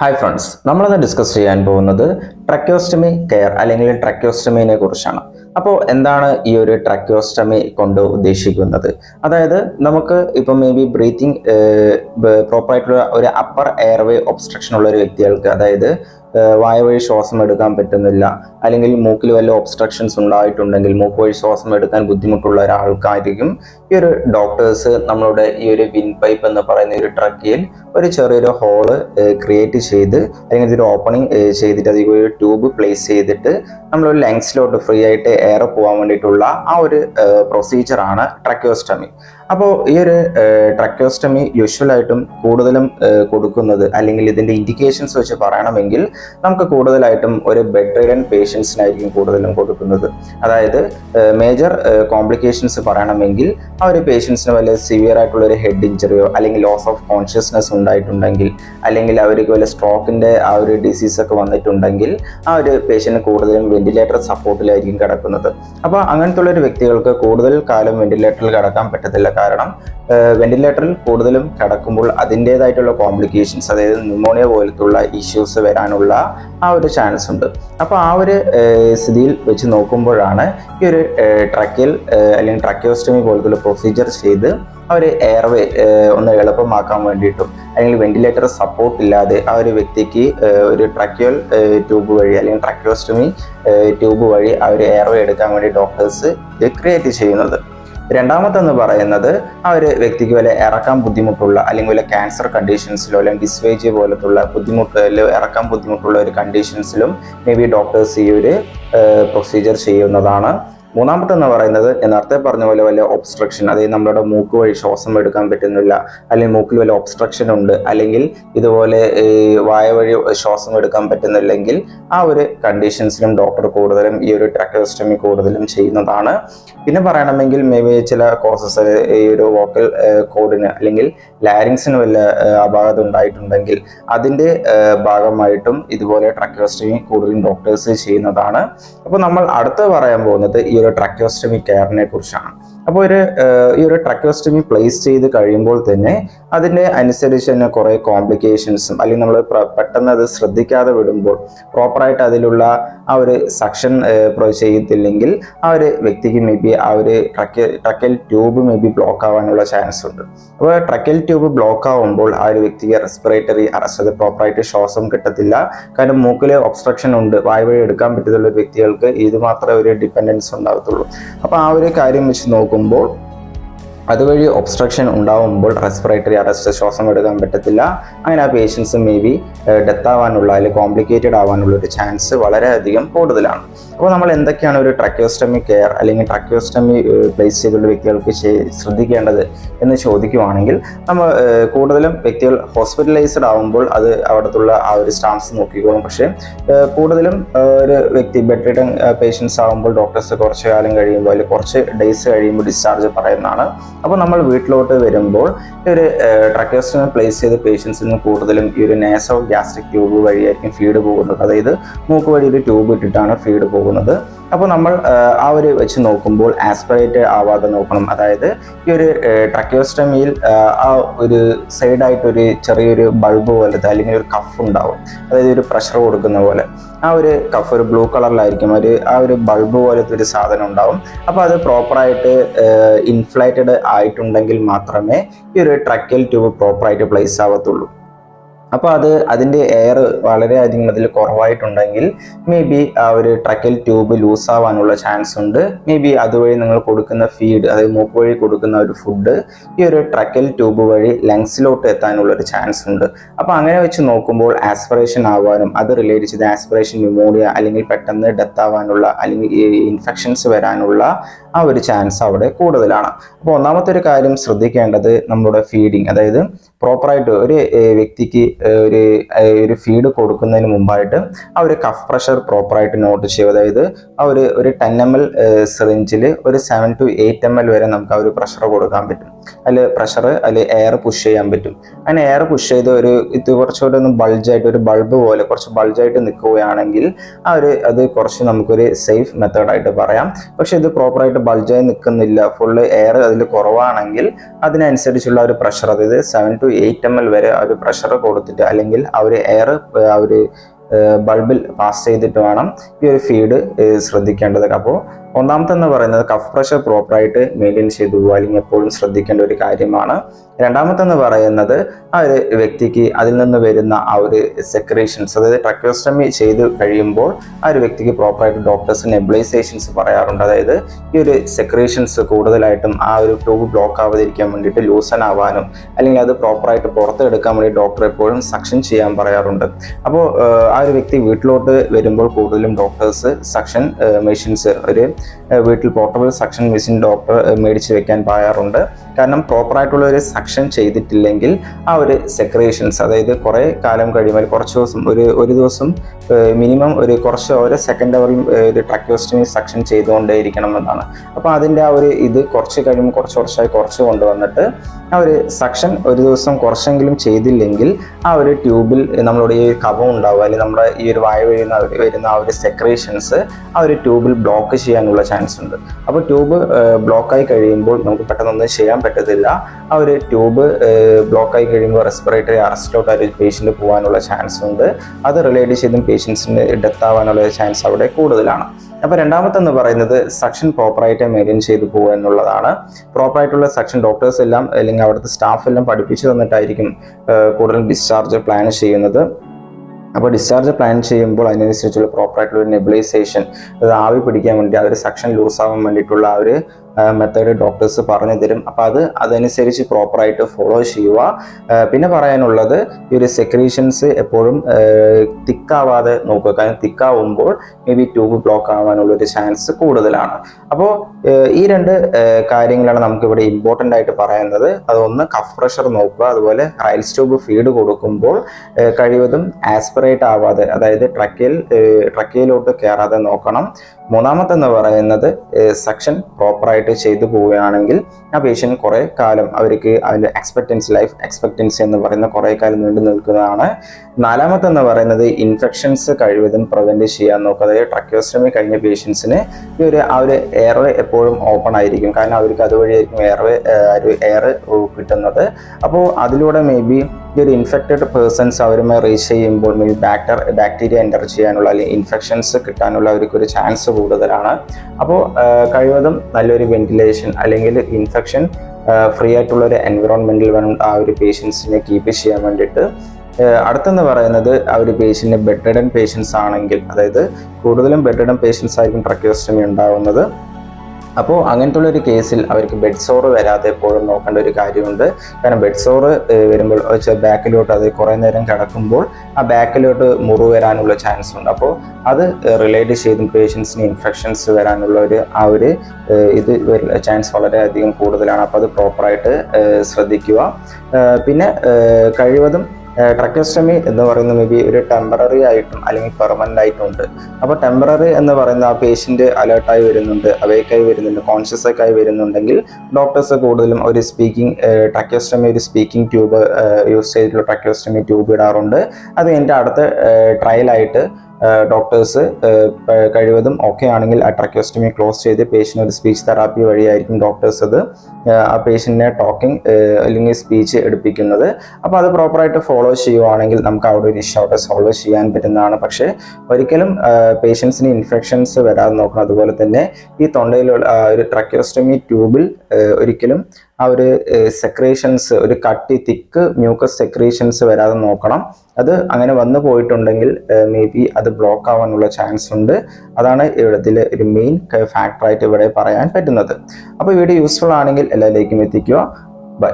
Hi friends നമ്മളിന്ന് discuss ചെയ്യാൻ പോകുന്നത് ട്രക്യോസ്റ്റമി കെയർ അല്ലെങ്കിൽ ട്രക്യോസ്റ്റമിനെ കുറിച്ചാണ്. അപ്പോൾ എന്താണ് ഈ ഒരു ട്രക്യോസ്റ്റമി കൊണ്ട് ഉദ്ദേശിക്കുന്നത്? അതായത് നമുക്ക് ഇപ്പം മേ ബി ബ്രീത്തിങ് പ്രോപ്പറായിട്ടുള്ള ഒരു അപ്പർ എയർവേ ഒബ്സ്ട്രക്ഷൻ ഉള്ള ഒരു വ്യക്തികൾക്ക് അതായത് ഏഹ് വായ വഴി ശ്വാസം എടുക്കാൻ പറ്റുന്നില്ല. അല്ലെങ്കിൽ മൂക്കിൽ വല്ല ഒബ്സ്ട്രക്ഷൻസ് ഉണ്ടായിട്ടുണ്ടെങ്കിൽ മൂക്ക് വഴി ശ്വാസം എടുക്കാൻ ബുദ്ധിമുട്ടുള്ള ഒരാൾക്കായിരിക്കും. ഈ ഒരു ഡോക്ടേഴ്സ് നമ്മളുടെ ഈ ഒരു വിൻ പൈപ്പ് എന്ന് പറയുന്ന ഒരു ട്രക്കിയിൽ ഒരു ചെറിയൊരു ഹോൾ ക്രിയേറ്റ് ചെയ്ത് അല്ലെങ്കിൽ ഇതൊരു ഓപ്പണിംഗ് ചെയ്തിട്ട് അതിൽ ഒരു ട്യൂബ് പ്ലേസ് ചെയ്തിട്ട് നമ്മളൊരു ലങ്സിലോട്ട് ഫ്രീ ആയിട്ട് എയർ പോകാൻ വേണ്ടിയിട്ടുള്ള ആ ഒരു പ്രൊസീജിയറാണ് ട്രക്യോസ്റ്റമി അപ്പോൾ ഈ ഒരു ട്രക്യോസ്റ്റമി യൂഷ്വലായിട്ടും കൂടുതലും കൊടുക്കുന്നത് അല്ലെങ്കിൽ ഇതിന്റെ ഇൻഡിക്കേഷൻസ് വെച്ച് പറയണമെങ്കിൽ നമുക്ക് കൂടുതലായിട്ടും ഒരു ബെഡ് റിഡൻ പേഷ്യൻസിനായിരിക്കും കൂടുതലും കൊടുക്കുന്നത്. അതായത് മേജർ കോംപ്ലിക്കേഷൻസ് പറയണമെങ്കിൽ ആ ഒരു പേഷ്യൻസിന് വല്ല സിവിയർ ആയിട്ടുള്ള ഒരു ഹെഡ് ഇഞ്ചറിയോ അല്ലെങ്കിൽ ലോസ് ഓഫ് കോൺഷ്യസ്നെസ് ഉണ്ടായിട്ടുണ്ടെങ്കിൽ അല്ലെങ്കിൽ അവർക്ക് വല്ല സ്ട്രോക്കിന്റെ ആ ഒരു ഡിസീസ് ഒക്കെ വന്നിട്ടുണ്ടെങ്കിൽ ആ ഒരു പേഷ്യന്റ് കൂടുതലും വെന്റിലേറ്റർ സപ്പോർട്ടിലായിരിക്കും കിടക്കുന്നത്. അപ്പോൾ അങ്ങനത്തെ ഉള്ള ഒരു വ്യക്തികൾക്ക് കൂടുതൽ കാലം വെന്റിലേറ്ററിൽ കിടക്കാൻ പറ്റത്തില്ല. കാരണം വെന്റിലേറ്ററിൽ കൂടുതലും കിടക്കുമ്പോൾ അതിന്റെതായിട്ടുള്ള കോംപ്ലിക്കേഷൻസ് അതായത് ന്യൂമോണിയ പോലത്തുള്ള ഇഷ്യൂസ് വരാനുള്ള ആ ഒരു ചാൻസ് ഉണ്ട്. അപ്പോൾ ആ ഒരു സ്ഥിതിയിൽ വെച്ച് നോക്കുമ്പോഴാണ് ഈ ഒരു ട്രക്കിൽ അല്ലെങ്കിൽ ട്രക്കിയോസ്റ്റമി പോലത്തുള്ള പ്രൊസീജിയർ ചെയ്ത് അവർ എയർവേ ഒന്ന് എളുപ്പമാക്കാൻ വേണ്ടിയിട്ടും അല്ലെങ്കിൽ വെന്റിലേറ്റർ സപ്പോർട്ട് ഇല്ലാതെ ആ ഒരു വ്യക്തിക്ക് ഒരു ട്രക്കിയോൽ ട്യൂബ് വഴി അല്ലെങ്കിൽ ട്രക്കിയോസ്റ്റമി ട്യൂബ് വഴി ആ ഒരു എയർവേ എടുക്കാൻ വേണ്ടി ഡോക്ടേഴ്സ് ക്രിയേറ്റ് ചെയ്യുന്നത്. രണ്ടാമത്തെന്ന് പറയുന്നത് ആ ഒരു വ്യക്തിക്ക് വല്ല ഇറക്കാൻ ബുദ്ധിമുട്ടുള്ള അല്ലെങ്കിൽ വല്ല ക്യാൻസർ കണ്ടീഷൻസിലോ അല്ലെങ്കിൽ ഡിസ്വേജ് പോലത്തുള്ള ബുദ്ധിമുട്ടിലോ ഇറക്കാൻ ബുദ്ധിമുട്ടുള്ള ഒരു കണ്ടീഷൻസിലും മേ ബി ഡോക്ടേഴ്സ് ഈ ഒരു പ്രൊസീജിയർ ചെയ്യുന്നതാണ്. മൂന്നാമത്തെന്ന് പറയുന്നത് ഞാൻ നേരത്തെ പറഞ്ഞ പോലെ വല്ല ഒബ്സ്ട്രക്ഷൻ അതായത് നമ്മുടെ മൂക്ക് വഴി ശ്വാസം എടുക്കാൻ പറ്റുന്നില്ല അല്ലെങ്കിൽ മൂക്കിൽ വല്ല ഒബ്സ്ട്രക്ഷൻ ഉണ്ട് അല്ലെങ്കിൽ ഇതുപോലെ വായ വഴി ശ്വാസം എടുക്കാൻ പറ്റുന്നില്ലെങ്കിൽ ആ ഒരു കണ്ടീഷൻസിലും ഡോക്ടർ കൂടുതലും ഈ ഒരു ട്രക്കോസ്റ്റമി കൂടുതലും ചെയ്യുന്നതാണ്. പിന്നെ പറയണമെങ്കിൽ മേ ബി ചില കോസസ് ഈ ഒരു വോക്കൽ കോഡിന് അല്ലെങ്കിൽ ലാരിങ്സിന് വല്ല അപാകത ഉണ്ടായിട്ടുണ്ടെങ്കിൽ അതിന്റെ ഭാഗമായിട്ടും ഇതുപോലെ ട്രക്കോസ്റ്റമി കൂടുതലും ഡോക്ടേഴ്സ് ചെയ്യുന്നതാണ്. അപ്പോൾ നമ്മൾ അടുത്ത് പറയാൻ പോകുന്നത് ഈ ഒരു ട്രക്കോസ്റ്റമി കെയറിനെ കുറിച്ചാണ്. അപ്പോൾ ഒരു ഈ ഒരു ട്രക്കോസ്റ്റമി പ്ലേസ് ചെയ്ത് കഴിയുമ്പോൾ തന്നെ അതിന്റെ അനുസരിച്ച് തന്നെ കുറേ കോംപ്ലിക്കേഷൻസും അല്ലെങ്കിൽ നമ്മൾ പെട്ടെന്ന് അത് ശ്രദ്ധിക്കാതെ വിടുമ്പോൾ പ്രോപ്പറായിട്ട് അതിലുള്ള ആ ഒരു സക്ഷൻ ചെയ്യത്തില്ലെങ്കിൽ ആ ഒരു വ്യക്തിക്ക് മേ ബി ആ ഒരു trach tracheal tube maybe block ആവാനുള്ള ചാൻസ് ഉണ്ട്. അപ്പോൾ ട്രക്കൽ ട്യൂബ് ബ്ലോക്ക് ആവുമ്പോൾ ആ ഒരു വ്യക്തിക്ക് റെസ്പിറേറ്ററി അറസ്റ്റ് അത് പ്രോപ്പറായിട്ട് ശ്വാസം കിട്ടത്തില്ല. കാരണം മൂക്കിൽ ഒബ്സ്ട്രക്ഷൻ ഉണ്ട്. വായു വഴി എടുക്കാൻ പറ്റുന്ന വ്യക്തികൾക്ക്. ഇത് മാത്രമേ ഒരു ഡിപ്പെൻഡൻസ് ഉണ്ടാകത്തുള്ളൂ അപ്പോൾ ആ ഒരു കാര്യം വെച്ച് നോക്കുമ്പോൾ അതുവഴി ഒബ്സ്ട്രക്ഷൻ ഉണ്ടാവുമ്പോൾ റെസ്പിറേറ്ററി അറസ്റ്റ് ശ്വാസം എടുക്കാൻ പറ്റത്തില്ല. അങ്ങനെ ആ പേഷ്യൻസ് മേ ബി ഡെത്ത് ആവാനുള്ള അല്ലെങ്കിൽ കോംപ്ലിക്കേറ്റഡ് ആവാനുള്ള ഒരു ചാൻസ് വളരെയധികം കൂടുതലാണ്. അപ്പോൾ നമ്മൾ എന്തൊക്കെയാണ് ഒരു ട്രക്യോസ്റ്റമി കെയർ അല്ലെങ്കിൽ ട്രക്യോസ്റ്റമി പ്ലേസ് ചെയ്തുള്ള വ്യക്തികൾക്ക് ശ്രദ്ധിക്കേണ്ടത് എന്ന് ചോദിക്കുവാണെങ്കിൽ നമ്മൾ കൂടുതലും വ്യക്തികൾ ഹോസ്പിറ്റലൈസ്ഡ് ആവുമ്പോൾ അത് അവിടത്തുള്ള ആ ഒരു സ്റ്റാഫ്സ് നോക്കിക്കോളും. പക്ഷേ കൂടുതലും ഒരു വ്യക്തി ബെഡ് റിട്ടൺ പേഷ്യൻസ് ആവുമ്പോൾ ഡോക്ടേഴ്സ് കുറച്ച് കാലം കഴിയുമ്പോൾ അല്ലെങ്കിൽ കുറച്ച് ഡേയ്സ് കഴിയുമ്പോൾ ഡിസ്ചാർജ് പറയുന്നതാണ് അപ്പോൾ നമ്മൾ വീട്ടിലോട്ട് വരുമ്പോൾ ഈ ഒരു ട്രക്കേഴ്സിനെ പ്ലേസ് ചെയ്ത് പേഷ്യൻസിന് കൂടുതലും ഈ ഒരു നേസോ ഗ്യാസ്ട്രിക് ട്യൂബ് വഴിയായിരിക്കും ഫീഡ് പോകുന്നത്. അതായത് മൂക്ക് വഴി ഒരു ട്യൂബ് ഇട്ടിട്ടാണ് ഫീഡ് പോകുന്നത്. അപ്പോൾ നമ്മൾ ആ, ഒരു വെച്ച് നോക്കുമ്പോൾ ആസ്പിറേറ്റ് ആവാതെ നോക്കണം. അതായത് ഈ ഒരു ട്രക്കിയോസ്റ്റമിയിൽ ആ ഒരു സൈഡായിട്ടൊരു ചെറിയൊരു ബൾബ് പോലത്തെ അല്ലെങ്കിൽ ഒരു കഫ് ഉണ്ടാവും. അതായത് ഒരു പ്രഷർ കൊടുക്കുന്ന പോലെ. ആ ഒരു കഫ് ഒരു ബ്ലൂ കളറിലായിരിക്കും ഒരു ആ ഒരു ബൾബ് പോലത്തെ ഒരു സാധനം ഉണ്ടാവും. അപ്പോൾ അത് പ്രോപ്പറായിട്ട് ഇൻഫ്ലേറ്റഡ് ആയിട്ടുണ്ടെങ്കിൽ മാത്രമേ ഈ ഒരു ട്രക്കൽ ട്യൂബ് പ്രോപ്പറായിട്ട് പ്ലേസ് ആവത്തുള്ളൂ. അപ്പോൾ അത് അതിന്റെ എയർ വളരെയധികം അതിൽ കുറവായിട്ടുണ്ടെങ്കിൽ മേ ബി ആ ഒരു ട്രക്കൽ ട്യൂബ് ലൂസ് ആവാനുള്ള ചാൻസ് ഉണ്ട്. മേ ബി അതുവഴി നിങ്ങൾ കൊടുക്കുന്ന ഫീഡ് അതായത് മൂക്ക് വഴി കൊടുക്കുന്ന ഒരു ഫുഡ് ഈ ഒരു ട്രക്കൽ ട്യൂബ് വഴി ലങ്സിലോട്ട് എത്താനുള്ള ഒരു ചാൻസ് ഉണ്ട്. അപ്പോൾ അങ്ങനെ വെച്ച് നോക്കുമ്പോൾ ആസ്പിറേഷൻ ആവാനും അത് റിലേറ്റ് ചെയ്ത് ആസ്പിറേഷൻ ന്യൂമോണിയ അല്ലെങ്കിൽ പെട്ടെന്ന് ഡെത്ത് ആവാനുള്ള അല്ലെങ്കിൽ ഇൻഫെക്ഷൻസ് വരാനുള്ള ആ ഒരു ചാൻസ് അവിടെ കൂടുതലാണ്. അപ്പോൾ ഒന്നാമത്തെ ഒരു കാര്യം ശ്രദ്ധിക്കേണ്ടത് നമ്മുടെ ഫീഡിങ് അതായത് പ്രോപ്പറായിട്ട് ഒരു വ്യക്തിക്ക് ഒരു ഒരു ഫീഡ് കൊടുക്കുന്നതിന് മുമ്പായിട്ട് ആ ഒരു കഫ് പ്രഷർ പ്രോപ്പറായിട്ട് നോട്ട് ചെയ്യുക. അതായത് ആ ഒരു ഒരു ടെൻ എം എൽ സിറിഞ്ചിൽ ഒരു seven to eight M L വരെ നമുക്ക് ആ ഒരു പ്രഷർ കൊടുക്കാൻ പറ്റും. അതിൽ പ്രഷർ അതിൽ എയർ പുഷ് ചെയ്യാൻ പറ്റും. അങ്ങനെ എയർ പുഷ് ചെയ്ത് ഒരു ഇത് കുറച്ചുകൂടെ ഒന്ന് ബൾജായിട്ട് ഒരു ബൾബ് പോലെ കുറച്ച് ബൾജായിട്ട് നിൽക്കുകയാണെങ്കിൽ ആ ഒരു അത് കുറച്ച് നമുക്കൊരു സേഫ് മെത്തേഡായിട്ട് പറയാം. പക്ഷെ ഇത് പ്രോപ്പറായിട്ട് പ്രോപ്പറായിട്ട് ബൾജായി നിൽക്കുന്നില്ല ഫുള്ള് എയർ അതിൽ കുറവാണെങ്കിൽ അതിനനുസരിച്ചുള്ള ഒരു പ്രഷർ അതായത് seven to eight M L വരെ ആ ഒരു പ്രഷർ കൊടുത്തിട്ട് അല്ലെങ്കിൽ ആ ഒരു എയർ ആ ഒരു ബൾബിൽ പാസ് ചെയ്തിട്ട് വേണം ഈ ഒരു ഫീഡ് ശ്രദ്ധിക്കേണ്ടത്. അപ്പോൾ ഒന്നാമത്തെ എന്ന് പറയുന്നത് കഫ് പ്രഷർ പ്രോപ്പറായിട്ട് മെയിന്റെയിൻ ചെയ്തു പോകുക അല്ലെങ്കിൽ എപ്പോഴും ശ്രദ്ധിക്കേണ്ട ഒരു കാര്യമാണ്. രണ്ടാമത്തെന്ന് പറയുന്നത് ആ ഒരു വ്യക്തിക്ക് അതിൽ നിന്ന് വരുന്ന ആ ഒരു സെക്രേഷൻസ് അതായത് ട്രക്കോസ്റ്റമി ചെയ്ത് കഴിയുമ്പോൾ ആ ഒരു വ്യക്തിക്ക് പ്രോപ്പറായിട്ട് ഡോക്ടേഴ്സ് നെബിളൈസേഷൻസ് പറയാറുണ്ട്. അതായത് ഈ ഒരു സെക്രേഷൻസ് കൂടുതലായിട്ടും ആ ഒരു ട്യൂബ് ബ്ലോക്ക് ആവാതിരിക്കാൻ വേണ്ടിയിട്ട് ലൂസൺ ആവാനും അല്ലെങ്കിൽ അത് പ്രോപ്പറായിട്ട് പുറത്തെടുക്കാൻ വേണ്ടി ഡോക്ടർ എപ്പോഴും സക്ഷൻ ചെയ്യാൻ പറയാറുണ്ട്. അപ്പോൾ ആ ഒരു വ്യക്തി വീട്ടിലോട്ട് വരുമ്പോൾ കൂടുതലും ഡോക്ടേഴ്സ് സക്ഷൻ മെഷീൻസ് ഒരു വീട്ടിൽ പോർട്ടബിൾ സക്ഷൻ മെഷീൻ ഡോക്ടർ മേടിച്ച് വെക്കാൻ പറയാറുണ്ട് കാരണം പ്രോപ്പറായിട്ടുള്ള ഒരു സക്ഷൻ ചെയ്തിട്ടില്ലെങ്കിൽ ആ ഒരു സെക്രേഷൻസ് അതായത് കുറേ കാലം കഴിയുമ്പോൾ കുറച്ച് ദിവസം ഒരു ഒരു ദിവസം മിനിമം ഒരു കുറച്ച് ഓരോ സെക്കൻഡ് അവറിൽ ഒരു ട്രക്യോസ്റ്റമി സക്ഷൻ ചെയ്തുകൊണ്ടേയിരിക്കണം എന്നാണ്. അപ്പോൾ അതിന്റെ ആ ഒരു ഇത് കുറച്ച് കഴിയുമ്പോൾ കുറച്ച് കുറച്ചായി കുറച്ച് കൊണ്ടുവന്നിട്ട് ആ ഒരു സക്ഷൻ ഒരു ദിവസം കുറച്ചെങ്കിലും ചെയ്തില്ലെങ്കിൽ ആ ഒരു ട്യൂബിൽ നമ്മളോട് ഈ കഫം ഉണ്ടാവുക അല്ലെങ്കിൽ നമ്മുടെ ഈ ഒരു വായു വരുന്ന വരുന്ന ആ ഒരു സെക്രേഷൻസ് ആ ഒരു ട്യൂബിൽ ബ്ലോക്ക് ചെയ്യാനുള്ള ചാൻസ് ഉണ്ട്. അപ്പോൾ ട്യൂബ് ബ്ലോക്കായി കഴിയുമ്പോൾ നമുക്ക് പെട്ടെന്നൊന്നും ചെയ്യാൻ പറ്റത്തില്ല. ആ ഒരു ട്യൂബ് ബ്ലോക്കായി കഴിയുമ്പോൾ റെസ്പിറേറ്ററി അറസ്റ്റിലോട്ട് ആ ഒരു പേഷ്യന്റ് പോകാനുള്ള ചാൻസ് ഉണ്ട്. അത് റിലേറ്റ് ചെയ്തും പേഷ്യൻസിന് ഡെത്ത് ആവാനുള്ള ചാൻസ് അവിടെ കൂടുതലാണ്. അപ്പോൾ രണ്ടാമത്തെ എന്ന് പറയുന്നത് സക്ഷൻ പ്രോപ്പറായിട്ട് മെയിന്റെയിൻ ചെയ്തു പോകുക എന്നുള്ളതാണ്. പ്രോപ്പറായിട്ടുള്ള സക്ഷൻ ഡോക്ടേഴ്സ് എല്ലാം അല്ലെങ്കിൽ അവിടുത്തെ സ്റ്റാഫ് എല്ലാം പഠിപ്പിച്ചു തന്നിട്ടായിരിക്കും കൂടുതൽ ഡിസ്ചാർജ് പ്ലാൻ ചെയ്യുന്നത്. അപ്പോൾ ഡിസ്ചാർജ് പ്ലാൻ ചെയ്യുമ്പോൾ അതിനനുസരിച്ചുള്ള പ്രോപ്പറായിട്ടുള്ള നെബിലൈസേഷൻ അത് ആവി പിടിക്കാൻ വേണ്ടി ആ ഒരു സക്ഷൻ ലൂസ് ആവാൻ വേണ്ടിയിട്ടുള്ള ആ ഒരു മെത്തേഡ് ഡോക്ടേഴ്സ് പറഞ്ഞു തരും. അപ്പോൾ അത് അതനുസരിച്ച് പ്രോപ്പറായിട്ട് ഫോളോ ചെയ്യുക. പിന്നെ പറയാനുള്ളത് ഈ ഒരു സെക്രീഷൻസ് എപ്പോഴും തിക്കാവാതെ നോക്കുക. കാരണം തിക്കാവുമ്പോൾ മേ ബി ട്യൂബ് ബ്ലോക്ക് ആവാനുള്ള ഒരു ചാൻസ് കൂടുതലാണ്. അപ്പോൾ ഈ രണ്ട് കാര്യങ്ങളാണ് നമുക്കിവിടെ ഇമ്പോർട്ടന്റ് ആയിട്ട് പറയുന്നത്. അതൊന്ന് കഫ് പ്രഷർ നോക്കുക. അതുപോലെ റൈൽസ് സ്റ്റോബ് ഫീഡ് കൊടുക്കുമ്പോൾ കഴിവതും ആസ്പിറേറ്റ് ആവാതെ അതായത് ട്രക്കിൽ ട്രക്കയിലോട്ട് കയറാതെ നോക്കണം. മൂന്നാമത്തെ എന്ന് പറയുന്നത് സെക്ഷൻ പ്രോപ്പറായിട്ട് ചെയ്തു പോവുകയാണെങ്കിൽ ആ പേഷ്യന്റ് കുറേ കാലം അവർക്ക് അതിന്റെ എക്സ്പെക്റ്റൻസി ലൈഫ് എക്സ്പെക്റ്റൻസി എന്ന് പറയുന്ന കുറേ കാലം നീണ്ടു നിൽക്കുന്നതാണ്. നാലാമത്തെന്ന് പറയുന്നത് ഇൻഫെക്ഷൻസ് കഴിവതും പ്രിവെന്റ് ചെയ്യാൻ നോക്കുക. അതായത് ട്രക്യോസ്റ്റമി കഴിഞ്ഞ പേഷ്യൻസിന് ഈ ഒരു ആ ഒരു എയർവേ എപ്പോഴും ഓപ്പൺ ആയിരിക്കും. കാരണം അവർക്ക് അതുവഴിയായിരിക്കും എയർവേ ഒരു എയർ കിട്ടുന്നത്. അപ്പോൾ അതിലൂടെ മേ ബി ഈ ഒരു ഇൻഫെക്റ്റഡ് പേഴ്സൺസ് അവരുമായി റീച്ച് ചെയ്യുമ്പോൾ മേ ബാക്ടർ ബാക്ടീരിയ എന്റർ ചെയ്യാനുള്ള അല്ലെങ്കിൽ ഇൻഫെക്ഷൻസ് കിട്ടാനുള്ള അവർക്ക് ഒരു ചാൻസ് കൂടുതലാണ് അപ്പോൾ കഴിവതും നല്ലൊരു വെന്റിലേഷൻ അല്ലെങ്കിൽ ഇൻഫെക്ഷൻ ഫ്രീ ആയിട്ടുള്ള ഒരു എൻവിറോൺമെന്റിൽ വേണം ആ ഒരു പേഷ്യൻസിനെ കീപ്പ് ചെയ്യാൻ വേണ്ടിയിട്ട്. അടുത്തെന്ന് പറയുന്നത് ആ ഒരു പേഷ്യന്റ് ബെഡ് പേഷ്യൻസ് ആണെങ്കിൽ അതായത് കൂടുതലും ബെഡ് പേഷ്യൻസ് ആയിരിക്കും ട്രക്യോസ്റ്റമി ഉണ്ടാവുന്നത്. അപ്പോൾ അങ്ങനത്തെ ഒരു കേസിൽ അവർക്ക് ബെഡ് സോറ് വരാതെ എപ്പോഴും നോക്കേണ്ട ഒരു കാര്യമുണ്ട്. കാരണം ബെഡ് സോറ് വരുമ്പോൾ ബാക്കിലോട്ട് അത് കുറേ നേരം കിടക്കുമ്പോൾ ആ ബാക്കിലോട്ട് മുറിവ് വരാനുള്ള ചാൻസ് ഉണ്ട്. അപ്പോൾ അത് റിലേറ്റ് ചെയ്തും പേഷ്യൻസിന് ഇൻഫെക്ഷൻസ് വരാനുള്ള ഒരു ആ ഒരു ഇത് ചാൻസ് വളരെയധികം കൂടുതലാണ്. അപ്പോൾ അത് പ്രോപ്പറായിട്ട് ശ്രദ്ധിക്കുക. പിന്നെ കഴിവതും ട്രക്കസ്റ്റമി എന്ന് പറയുന്നത് മേ ബി ഒരു ടെമ്പററി ആയിട്ടും അല്ലെങ്കിൽ പെർമനന്റ് ആയിട്ടും ഉണ്ട് അപ്പോൾ ടെമ്പററി എന്ന് പറയുന്ന ആ പേഷ്യന്റ് അലേർട്ടായി വരുന്നുണ്ട് അവേക്കായി വരുന്നുണ്ട് കോൺഷ്യസ് ഒക്കെ ആയി വരുന്നുണ്ടെങ്കിൽ ഡോക്ടേഴ്സ് കൂടുതലും ഒരു സ്പീക്കിംഗ് ട്രക്കസ്റ്റമി ഒരു സ്പീക്കിംഗ് ട്യൂബ് യൂസ് ചെയ്തിട്ടുള്ള ട്രക്കസ്റ്റമി ട്യൂബ് ഇടാറുണ്ട്. അത് എന്റെ അടുത്ത ട്രയലായിട്ട് ഡോക്ടേഴ്സ് കഴിവതും ഓക്കെ ആണെങ്കിൽ ആ ട്രക്യോസ്റ്റമി ക്ലോസ് ചെയ്ത് പേഷ്യന്റ് ഒരു സ്പീച്ച് തെറാപ്പി വഴിയായിരിക്കും ഡോക്ടേഴ്സ് അത്. ആ പേഷ്യന്റിനെ ടോക്കിംഗ് അല്ലെങ്കിൽ സ്പീച്ച് എടുപ്പിക്കുന്നത്. അപ്പോൾ അത് പ്രോപ്പറായിട്ട് ഫോളോ ചെയ്യുവാണെങ്കിൽ നമുക്ക് അവിടെ ഒരു ഇഷ്യൂ അവിടെ സോൾവ് ചെയ്യാൻ പറ്റുന്നതാണ്. പക്ഷേ ഒരിക്കലും പേഷ്യൻസിന് ഇൻഫെക്ഷൻസ് വരാതെ നോക്കണം. അതുപോലെ തന്നെ ഈ തൊണ്ടയിലുള്ള ഒരു ട്രക്യോസ്റ്റമി ട്യൂബിൽ ഒരിക്കലും ആ ഒരു സെക്രേഷൻസ് ഒരു കട്ടി തിക്ക് മ്യൂക്കസ് സെക്രേഷൻസ് വരാതെ നോക്കണം. അത് അങ്ങനെ വന്നു പോയിട്ടുണ്ടെങ്കിൽ മേ ബി അത് ബ്ലോക്ക് ആവാനുള്ള ചാൻസ് ഉണ്ട്. അതാണ് ഇവിടത്തിൽ ഒരു മെയിൻ ഫാക്ടറായിട്ട് ഇവിടെ പറയാൻ പറ്റുന്നത്. അപ്പോൾ വീഡിയോ യൂസ്ഫുൾ ആണെങ്കിൽ എല്ലാവരിലേക്കും എത്തിക്കുക. ബൈ